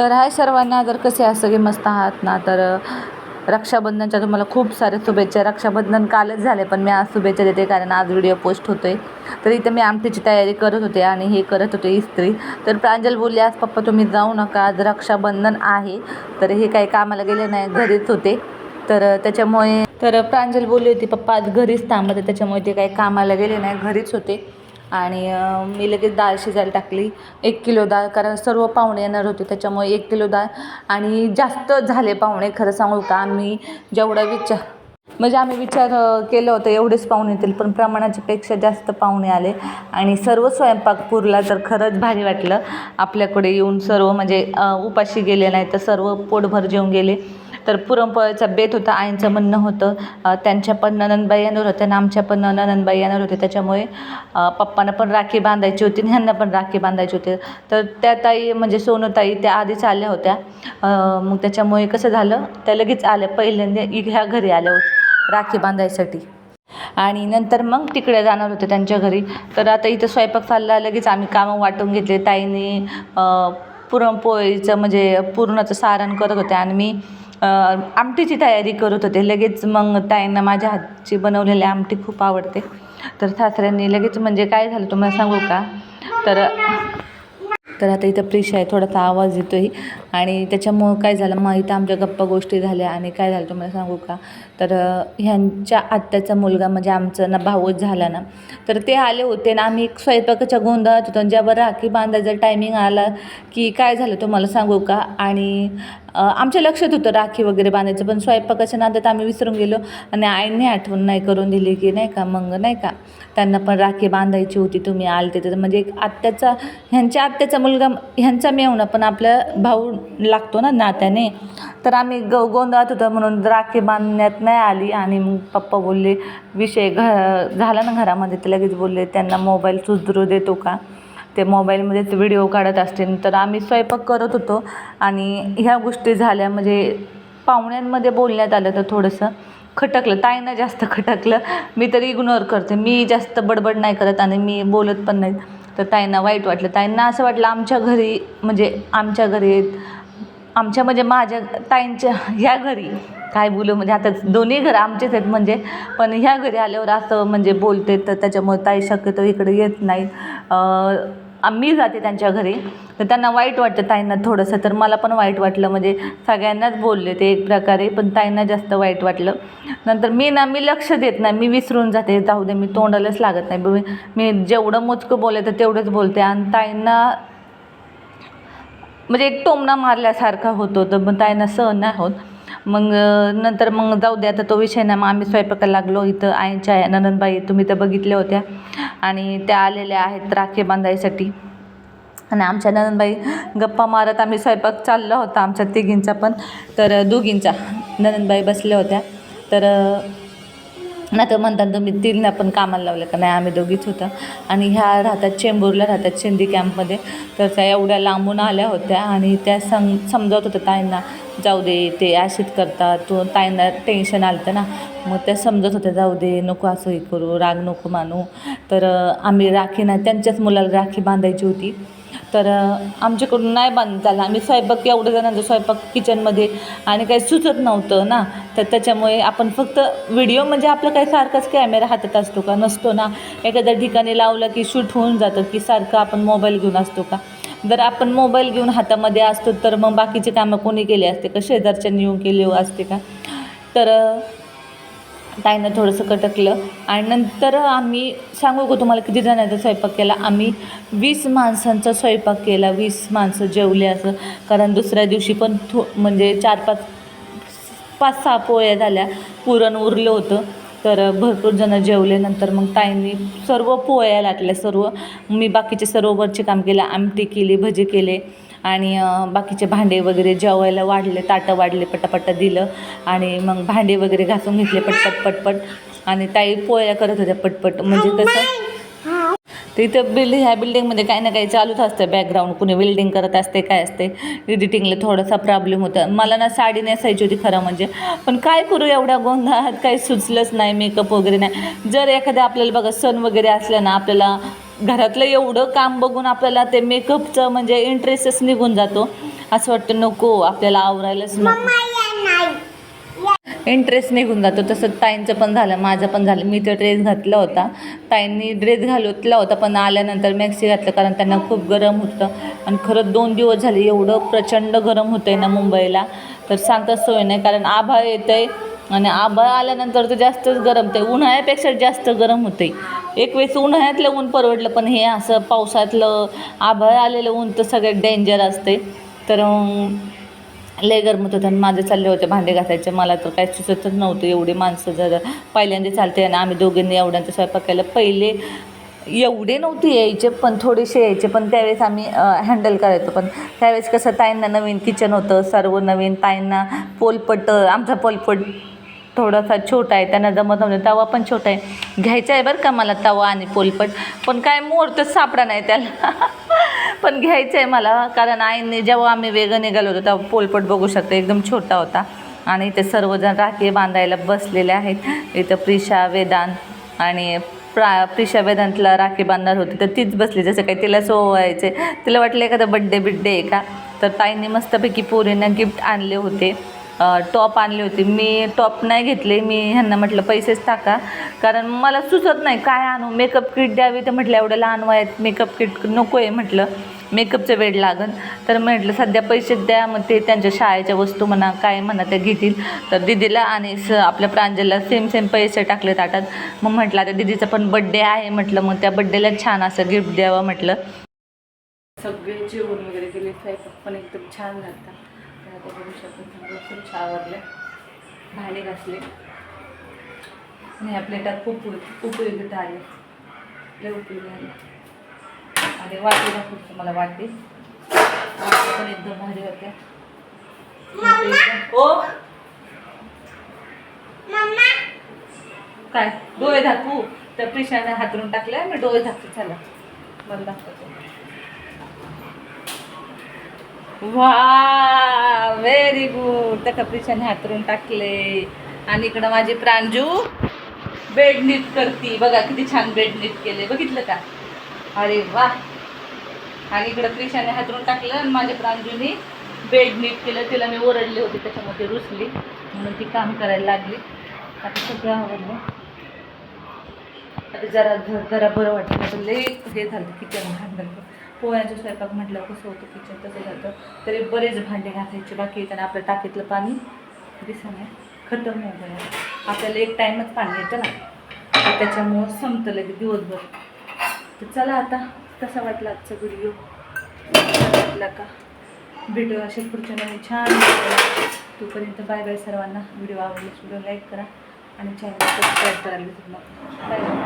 तर हाय सर्वांना जर कसे आहात सगळे मस्त आहात ना तर रक्षाबंधनच्या तुम्हाला खूप साऱ्या शुभेच्छा. रक्षाबंधन कालच झाले पण मी आज शुभेच्छा देते कारण आज व्हिडिओ पोस्ट होतो आहे तर इथं मी आमटीची तयारी करत होते आणि हे करत होते इस्त्री. तर प्रांजल बोलली आज पप्पा तुम्ही जाऊ नका आज रक्षाबंधन आहे. तर हे काही कामाला गेले नाही घरीच होते. तर त्याच्यामुळे तर प्रांजल बोलली होती पप्पा आज घरीच थांबत त्याच्यामुळे ते काही कामाला गेले नाही घरीच होते. आणि मी लगेच डाळ शिजायला टाकली. एक किलो डाळ कारण सर्व पाहुणे येणार होते त्याच्यामुळे एक किलो डाळ आणि जास्त झाले पाहुणे खरं सांगू का? आम्ही जेवढा विचार म्हणजे आम्ही विचार केलं होतं एवढेच पाहुणे येतील पण प्रमाणाच्या पेक्षा जास्त पाहुणे आले. आणि सर्व स्वयंपाक पुरला तर खरंच भारी वाटलं. आपल्याकडे येऊन सर्व म्हणजे उपाशी गेले नाही तर सर्व पोटभर जेवून गेले. तर पुरणपोळ्याचा बेत होता आईंचं म्हणणं होतं. त्यांच्या पण ननंदबाई येणार होत्या आणि आमच्या पण ननंदबाई येणार होते त्याच्यामुळे पप्पांना पण राखी बांधायची होती आणि ह्यांना पण राखी बांधायची होती. तर त्या ताई म्हणजे सोनूताई त्या आधीच आल्या होत्या. मग त्याच्यामुळे कसं झालं त्या लगेच आल्या. पहिल्यांदा ह्या घरी आल्या होत्या. राखी बांधायसाठी. आणि नंतर मग तिकडे जाणार होते त्यांच्या घरी. तर आता इथं स्वयंपाक चालला लगेच आम्ही कामं वाटून घेतले. ताईने पुरणपोळीचं म्हणजे पुरणाचं सारण करत होते आणि मी आमटीची तयारी करत होते. लगेच मग ताईंना माझ्या हातची बनवलेली आमटी खूप आवडते. तर सासऱ्यांनी लगेच म्हणजे काय झालं तुम्हाला सांगू का? तर तर आता इथं प्रिश आहे थोडासा आवाज येतो आहे आणि त्याच्यामुळं काय झालं मग इथं आमच्या गप्पा गोष्टी झाल्या. आणि काय झालं तुम्हाला सांगू का? तर ह्यांच्या आत्याचा मुलगा म्हणजे आमचं ना भाऊच झाला ना. तर ते आले होते ना आम्ही स्वयंपाकाच्या गोंधळात होतो. आणि जेव्हा राखी बांधायचा टायमिंग आला की काय झालं तुम्हाला सांगू का? आणि आमच्या लक्षात होतं राखी वगैरे बांधायचं पण स्वयंपाकाच्या नादात आम्ही विसरून गेलो आणि आईने आठवण नाही करून दिली की नाही का मग नाही का त्यांना पण राखी बांधायची होती तुम्ही आलते तर. म्हणजे एक आत्याचा ह्यांच्या आत्याचा मुलगा ह्यांचा मेवणा पण आपला भाऊ लागतो ना नात्याने. तर आम्ही ग गोंधळात होतो म्हणून राखी बांधण्यात नाही आली आणि मग पप्पा बोलले विषय घ झाला ना घरामध्ये? ते लगेच बोलले त्यांना मोबाईल सुधरू देतो का? ते मोबाईलमध्येच व्हिडिओ काढत असतील. तर आम्ही स्वयंपाक करत होतो आणि ह्या गोष्टी झाल्या. म्हणजे पाहुण्यांमध्ये बोलण्यात आलं तर थोडंसं खटकलं. ताईनं जास्त खटकलं. मी तर इग्नोर करते. मी जास्त बडबड नाही करत आणि मी बोलत पण नाही. तर ताईंना वाईट वाटलं. ताईंना असं वाटलं आमच्या घरी म्हणजे आमच्या घरी आमच्या म्हणजे माझ्या ताईंच्या ह्या घरी काय बोलू म्हणजे आता दोन्ही घरं आमचेच आहेत म्हणजे पण ह्या घरी आल्यावर असं म्हणजे बोलते तर त्याच्यामुळे ताई शक्यतो इकडे येत नाही आम्ही मी जाते त्यांच्या घरी तर त्यांना वाईट वाटतं ताईंना थोडंसं तर मला पण वाईट वाटलं म्हणजे सगळ्यांनाच बोलले ते एक प्रकारे पण ताईंना जास्त वाईट वाटलं. नंतर मी ना मी लक्ष देत नाही मी विसरून जाते जाऊ दे मी तोंडालाच लागत नाही. मी मी जेवढं मोजकं बोलायचं तेवढंच बोलते आणि ताईंना म्हणजे एक टोमणा मारल्यासारखा होतो तर मग ताईंना सहन नाही होत. मग नंतर मग जाऊ दे आता तो विषय नाही. मग आम्ही स्वयंपाकाला लागलो इथं आईच्या नंदनबाई तुम्ही तर बघितल्या होत्या. आणि त्या आलेल्या आहेत राखे बांधायसाठी. आणि आमच्या नंदनबाई गप्पा मारत आम्ही स्वयंपाक चालला होता आमच्या तिघींचा पण. तर दोघींचा नंदनबाई बसल्या होत्या. तर ना तर म्हणतात तुम्ही तिला पण कामाला लावलं का? नाही आम्ही दोघीच होतं. आणि ह्या राहतात चेंबूरला राहतात शिंदी कॅम्पमध्ये. तर त्या एवढ्या लांबून आल्या होत्या आणि त्या सम समजवत होत्या ताईंना जाऊ दे ते ॲसिड करतात. तो ताईंना टेन्शन आलं होतं ना. मग त्या समजत होत्या जाऊ दे नको असं हे करू राग नको मानू. तर आम्ही राखी ना त्यांच्याच मुलाला राखी बांधायची होती. तर आमच्याकडून नाही बांधत आलं. आम्ही स्वयंपाक एवढं जणांचा स्वयंपाक किचनमध्ये आणि काही सुचत नव्हतं ना. तर त्याच्यामुळे आपण फक्त व्हिडिओ म्हणजे आपलं काही सारखाच कॅमेरा हातात असतो का? नसतो ना. एखाद्या ठिकाणी लावलं की शूट होऊन जातं की सारखं आपण मोबाईल घेऊन असतो का? जर आपण मोबाईल घेऊन हातामध्ये असतो तर मग बाकीचे कामं कोणी केले असते का? शेजारच्यांनी येऊन केले असते का? तर ताईनं थोडंसं कटकलं. आणि नंतर आम्ही सांगू का तुम्हाला किती जणांचा स्वयंपाक केला? आम्ही वीस माणसांचा स्वयंपाक केला वीस माणसं जेवले असं. कारण दुसऱ्या दिवशी पण थो म्हणजे चार पाच पाच सहा पोळ्या झाल्या. पुरण उरलं होतं. तर भरपूर जणं जेवले. नंतर मग ताईंनी सर्व पोळ्या लाटल्या सर्व. मी बाकीचे सर्व वरचे काम केलं आमटी केली भजी केले. आणि बाकीचे भांडे वगैरे जेवायला वाढले ताटं वाढले पटापटा दिलं आणि मग भांडे वगैरे घासून घेतले पटपट पटपट. आणि ताई पोळ्या करत होत्या पटपट. म्हणजे कसं तर इथं बिल्डिंग ह्या बिल्डिंगमध्ये काही ना काही चालूच असतं. बॅकग्राऊंड कुणी वेल्डिंग करत असते काय असते. एडिटिंगला थोडासा प्रॉब्लेम होता. मला ना साडी नेसायची होती खरं म्हणजे. पण काय करू एवढ्या गोंधळात? काही सुचलंच नाही मेकअप वगैरे नाही. जर एखाद्या आपल्याला बघा सण वगैरे असलं ना आपल्याला घरातलं एवढं काम बघून आपल्याला ते मेकअपचं म्हणजे इंटरेस्टच निघून जातो. असं वाटतं नको आपल्याला आवरायलाच नको. इंटरेस्ट निघून जातो. तसं ताईंचं पण झालं माझं पण झालं. मी तर ड्रेस घातला होता. ताईंनी ड्रेस घालतला होता पण आल्यानंतर मॅक्सी घातलं कारण त्यांना खूप गरम होतं. आणि खरंच दोन दिवस झाले एवढं प्रचंड गरम होतं आहे ना मुंबईला. तर सांगताच सोय नाही कारण आभाळ येतं आहे आणि आभाळ आल्यानंतर तर जास्तच गरम ते उन्हाळ्यापेक्षा जास्त गरम होते एक वेळेस उन्हाळ्यातलं ऊन परवडलं पण हे असं पावसातलं आभाळ आलेलं ऊन तर सगळ्यात डेंजर असते तर लय गरम होत होतं आणि माझे चालले होते भांडे घासायचे. मला तर काही सुचतच नव्हतं. एवढी माणसं जर पहिल्यांदा चालते आणि आम्ही दोघींनी एवढ्यांचा स्वयंपाक केला. पहिले एवढे नव्हते यायचे पण थोडेसे यायचे. पण त्यावेळेस आम्ही हँडल करायचो. पण त्यावेळेस कसं ताईंना नवीन किचन होतं. सर्व नवीन ताईंना पोलपट आमचा पोलपट थोडासा छोटा आहे त्यांना जमत नव्हतं तवा पण छोटा आहे. घ्यायचा आहे बरं का मला तवा आणि पोलपट पण काय मुहूर्तच सापडा नाही त्याला. पण घ्यायचं आहे मला कारण आईने जेव्हा आम्ही वेगं निघालो होतो तेव्हा पोलपट बघू शकतो एकदम छोटा होता. आणि इथे सर्वजण राखी बांधायला बसलेले आहेत. इथं प्रिशा वेदांत आणि प्रा प्रिशा वेदांतला राखी बांधणार होती तर तीच बसली जसं काही तिला सोवायचे तिला वाटलं एखादं बड्डे बिड्डे आहे का? तर ताईंनी मस्तपैकी पोरींना गिफ्ट आणले होते. टॉप आणले होते. मी टॉप नाही घेतले. मी ह्यांना म्हटलं पैसेच टाका. कारण मला सुचत नाही काय आणू? मेकअप किट द्यावी? तर म्हटलं एवढं लहान वयात मेकअप किट नको आहे म्हटलं मेकअपचं वेळ लागन. तर म्हटलं सध्या पैसे द्या मग ते त्यांच्या शाळेच्या वस्तू म्हणा काय म्हणा त्या घेतील. तर दिदीला आणि स आपल्या प्रांजलला सेम सेम पैसे टाकले ताटात. मग म्हटलं आता दिदीचा पण बड्डे आहे. म्हटलं मग त्या बड्डेला छान असं गिफ्ट द्यावं. म्हटलं. सगळे जेवण वगैरे केले स्वयंपाक पण एकदम छान झाला तर बघू शकतो खूप आवडले भांडे घासले. आणि या प्लेटात खूप पिठं आले. लय उकळी आले. आणि वाटी दाखवतो मला वाटी वाटी पण एकदम भारी होत्या. हो? काय? डोळे दाखवू त्या प्रिशाने हातरून टाकले मी डोळे दाखवते चला. मला दाखवतो वा व्हेरी गुड त्या कपरीशाने हातरून टाकले. आणि इकडं माझी प्रांजू बेड नीट करती. बघा किती छान बेड नीट केले. बघितलं का? अरे वा आणि इकडं प्रिशाने हातरून टाकलं आणि माझ्या प्रांजूने बेड नीट केलं. तिला मी ओरडले होते त्याच्यामध्ये रुसली. म्हणून ती काम करायला लागली. आता सगळं आवडलं आता जरा जरा बरं वाटलं. लई हे झालं. किचन भांडण. पोळ्यांचं स्वयंपाक म्हटलं कसं होतं किचन तसं जातं. तरी बरेच भांडे घासायचे बाकी येताना आपलं टाकीतलं पाणी दिसाने खतम होऊ गया आपल्याला एक टाईमच पाणी येतं ना. त्याच्यामुळं संपतं लगेच दिवसभर. तर चला आता कसा वाटला आजचा व्हिडिओ वाटला का? भेटू अशा पुढच्या नवीन छान तोपर्यंत बाय बाय सर्वांना. व्हिडिओ आवडल्यास व्हिडिओ लाईक करा आणि चॅनल सबस्क्राईब करायला विसरू बाय